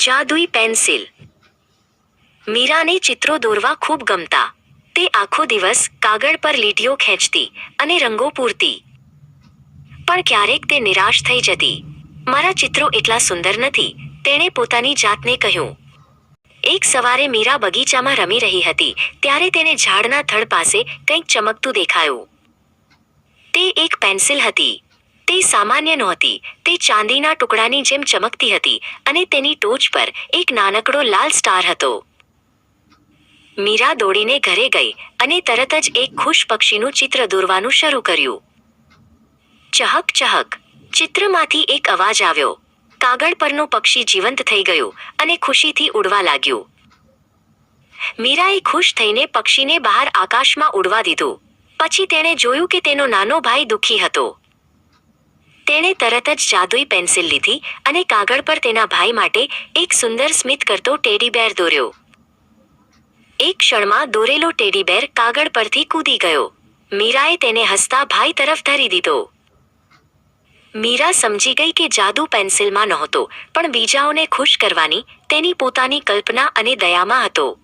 જાદુઈ પેન્સિલ. મીરાને ચિત્રો દોરવા ખૂબ ગમતા. તે આખો દિવસ કાગળ પર લીટીઓ ખેંચતી અને રંગો પૂરતી. પણ ક્યારેક તે નિરાશ થઈ જતી. મારા ચિત્રો એટલા સુંદર નથી, તેણે પોતાની જાતને કહ્યું. એક સવારે મીરા બગીચામાં રમી રહી હતી, ત્યારે તેને ઝાડના થડ પાસે કંઈક ચમકતું દેખાયું. તે એક પેન્સિલ હતી. તે સામાન્ય નહોતી. તે ચાંદીના ટુકડાની જેમ ચમકતી હતી અને તેની ટોચ પર એક નાનકડો લાલ સ્ટાર હતો. મીરા દોડીને ઘરે ગઈ અને તરત જ એક ખુશ પક્ષીનું ચિત્ર દોરવાનું શરૂ કર્યું. ચહક ચહક, ચિત્રમાંથી એક અવાજ આવ્યો. કાગળ પરનું પક્ષી જીવંત થઈ ગયું અને ખુશીથી ઉડવા લાગ્યું. મીરાએ ખુશ થઈને પક્ષીને બહાર આકાશમાં ઉડવા દીધું. પછી તેણે જોયું કે તેનો નાનો ભાઈ દુઃખી હતો. તેણે તરત જ જાદુઈ પેન્સિલ લીધી અને કાગળ પર તેના ભાઈ માટે એક સુંદર સ્મિત કરતો ટેડીબેર દોર્યો. એક ક્ષણમાં દોરેલો ટેડીબેર કાગળ પરથી કૂદી ગયો. મીરાએ તેને હસતા ભાઈ તરફ ધરી દીધો. મીરા સમજી ગઈ કે જાદુ પેન્સિલમાં નહોતો, પણ બીજાઓને ખુશ કરવાની તેની પોતાની કલ્પના અને દયામાં હતો.